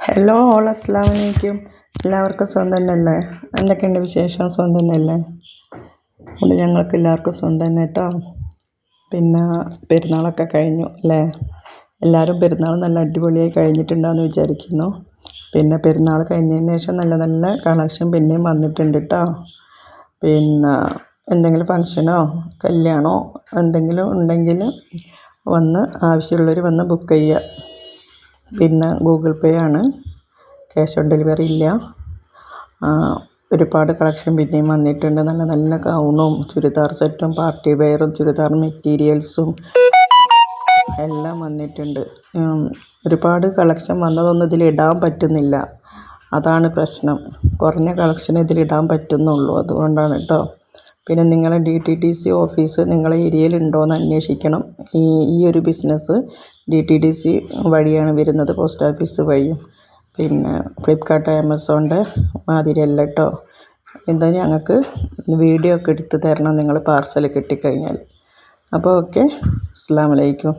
Hello all അസ്സാം വലൈക്കും എല്ലാവർക്കും സ്വന്തം തന്നെയല്ലേ? എന്തൊക്കെയുണ്ട് വിശേഷം? സ്വന്തം തന്നെയല്ലേ? അതുകൊണ്ട് ഞങ്ങൾക്ക് എല്ലാവർക്കും സ്വന്തം തന്നെ കേട്ടോ പിന്നെ പെരുന്നാളൊക്കെ കഴിഞ്ഞു അല്ലേ? എല്ലാവരും പെരുന്നാൾ നല്ല അടിപൊളിയായി കഴിഞ്ഞിട്ടുണ്ടാകുമെന്ന് വിചാരിക്കുന്നു. പിന്നെ പെരുന്നാൾ കഴിഞ്ഞതിന് ശേഷം നല്ല നല്ല കളക്ഷൻ പിന്നെയും വന്നിട്ടുണ്ട് കേട്ടോ പിന്നെ എന്തെങ്കിലും ഫങ്ഷനോ കല്യാണമോ എന്തെങ്കിലും ഉണ്ടെങ്കിൽ വന്ന് ആവശ്യമുള്ളവർ വന്ന് ബുക്ക് ചെയ്യുക. പിന്നെ ഗൂഗിൾ പേ ആണ്. ക്യാഷ് ഓൺ ഡെലിവറി ഇല്ല. ഒരുപാട് കളക്ഷൻ പിന്നെയും വന്നിട്ടുണ്ട്. നല്ല നല്ല ഗൗണും ചുരിദാർ സെറ്റും പാർട്ടി വെയറും ചുരിദാർ മെറ്റീരിയൽസും എല്ലാം വന്നിട്ടുണ്ട്. ഒരുപാട് കളക്ഷൻ വന്നതൊന്നും ഇതിലിടാൻ പറ്റുന്നില്ല. അതാണ് പ്രശ്നം. കുറഞ്ഞ കളക്ഷൻ ഇതിലിടാൻ പറ്റുന്നുള്ളൂ. അതുകൊണ്ടാണ് കേട്ടോ പിന്നെ നിങ്ങൾ D T T C office നിങ്ങളുടെ ഏരിയയിൽ ഉണ്ടോ എന്ന് അന്വേഷിക്കണം. ഈ ഈ ഒരു business D T D C വഴിയാണ് വരുന്നത് പോസ്റ്റ് ഓഫീസ് വഴിയും പിന്നെ ഫ്ലിപ്കാർട്ട് ആമസോണിന്റെ മാതിരിയല്ല കേട്ടോ എന്താ ഞങ്ങൾക്ക് വീഡിയോ ഒക്കെ എടുത്ത് തരണം നിങ്ങൾ പാർസൽ കിട്ടിക്കഴിഞ്ഞാൽ. അപ്പോൾ ഓക്കെ അസ്സാം വലൈക്കും